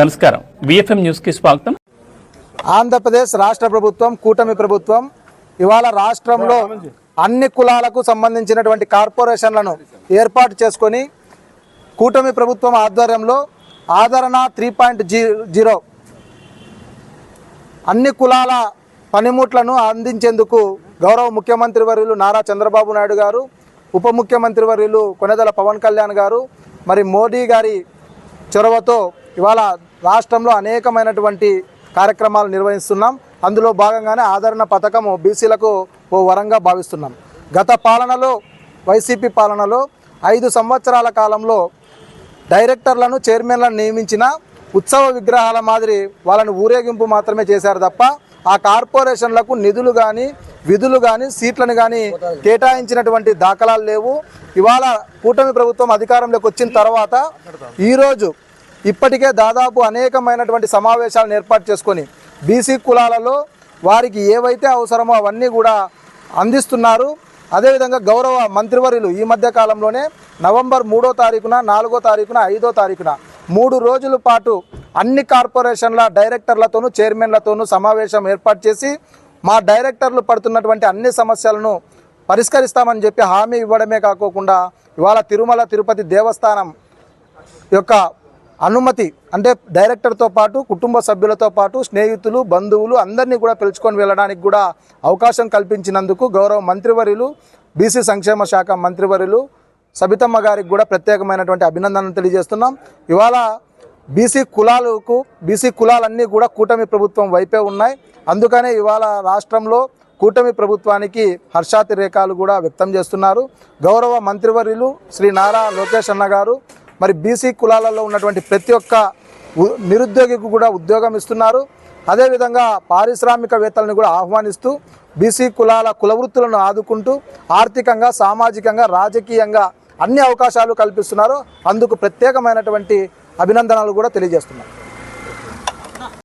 నమస్కారం. విఎఫ్ఎం న్యూస్కి స్వాగతం. ఆంధ్రప్రదేశ్ రాష్ట్ర ప్రభుత్వం కూటమి ప్రభుత్వం ఇవాళ రాష్ట్రంలో అన్ని కులాలకు సంబంధించినటువంటి కార్పొరేషన్లను ఏర్పాటు చేసుకొని కూటమి ప్రభుత్వం ఆధ్వర్యంలో ఆదరణ త్రీ పాయింట్ జీరో అన్ని కులాల పనిముట్లను అందించేందుకు గౌరవ ముఖ్యమంత్రి వర్యులు నారా చంద్రబాబు నాయుడు గారు ఉప ముఖ్యమంత్రి వర్యులు కొనెదల పవన్ కళ్యాణ్ గారు మరి మోడీ గారి చొరవతో ఇవాళ రాష్ట్రంలో అనేకమైనటువంటి కార్యక్రమాలు నిర్వహిస్తున్నాం. అందులో భాగంగానే ఆదరణ పథకము బీసీలకు ఓ వరంగా భావిస్తున్నాం. గత పాలనలో వైసీపీ పాలనలో ఐదు సంవత్సరాల కాలంలో డైరెక్టర్లను చైర్మన్లను నియమించిన ఉత్సవ విగ్రహాల మాదిరి వాళ్ళని ఊరేగింపు మాత్రమే చేశారు తప్ప ఆ కార్పొరేషన్లకు నిధులు కానీ విధులు కానీ సీట్లను కానీ కేటాయించినటువంటి దాఖలాలు లేవు. ఇవాళ కూటమి ప్రభుత్వం అధికారంలోకి వచ్చిన తర్వాత ఈరోజు ఇప్పటికే దాదాపు అనేకమైనటువంటి సమావేశాలను ఏర్పాటు చేసుకొని బీసీ కులాలలో వారికి ఏవైతే అవసరమో అవన్నీ కూడా అందిస్తున్నారు. అదేవిధంగా గౌరవ మంత్రివర్యులు ఈ మధ్య కాలంలోనే నవంబర్ మూడో తారీఖున నాలుగో తారీఖున ఐదో తారీఖున మూడు రోజుల పాటు అన్ని కార్పొరేషన్ల డైరెక్టర్లతోనూ చైర్మన్లతోనూ సమావేశం ఏర్పాటు చేసి మా డైరెక్టర్లు పడుతున్నటువంటి అన్ని సమస్యలను పరిష్కరిస్తామని చెప్పి హామీ ఇవ్వడమే కాకోకుండా ఇవాళ తిరుమల తిరుపతి దేవస్థానం యొక్క అనుమతి అంటే డైరెక్టర్తో పాటు కుటుంబ సభ్యులతో పాటు స్నేహితులు బంధువులు అందరినీ కూడా పిలుచుకొని వెళ్ళడానికి కూడా అవకాశం కల్పించినందుకు గౌరవ మంత్రివర్యులు బీసీ సంక్షేమ శాఖ మంత్రివర్యులు సబితమ్మ గారికి కూడా ప్రత్యేకమైనటువంటి అభినందనలు తెలియజేస్తున్నాం. ఇవాళ బీసీ కులాలకు బీసీ కులాలన్నీ కూడా కూటమి ప్రభుత్వం వైపే ఉన్నాయి. అందుకనే ఇవాళ రాష్ట్రంలో కూటమి ప్రభుత్వానికి హర్షాతిరేకాలు కూడా వ్యక్తం చేస్తున్నారు. గౌరవ మంత్రివర్యులు శ్రీ నారా లోకేష్ అన్న గారు మరి బీసీ కులాలలో ఉన్నటువంటి ప్రతి ఒక్క ఉ- నిరుద్యోగికి కూడా ఉద్యోగం ఇస్తున్నారు. అదేవిధంగా పారిశ్రామికవేత్తలను కూడా ఆహ్వానిస్తూ బీసీ కులాల కులవృత్తులను ఆదుకుంటూ ఆర్థికంగా సామాజికంగా రాజకీయంగా అన్ని అవకాశాలు కల్పిస్తున్నారు. అందుకు ప్రత్యేకమైనటువంటి అభినందనలు కూడా తెలియజేస్తున్నారు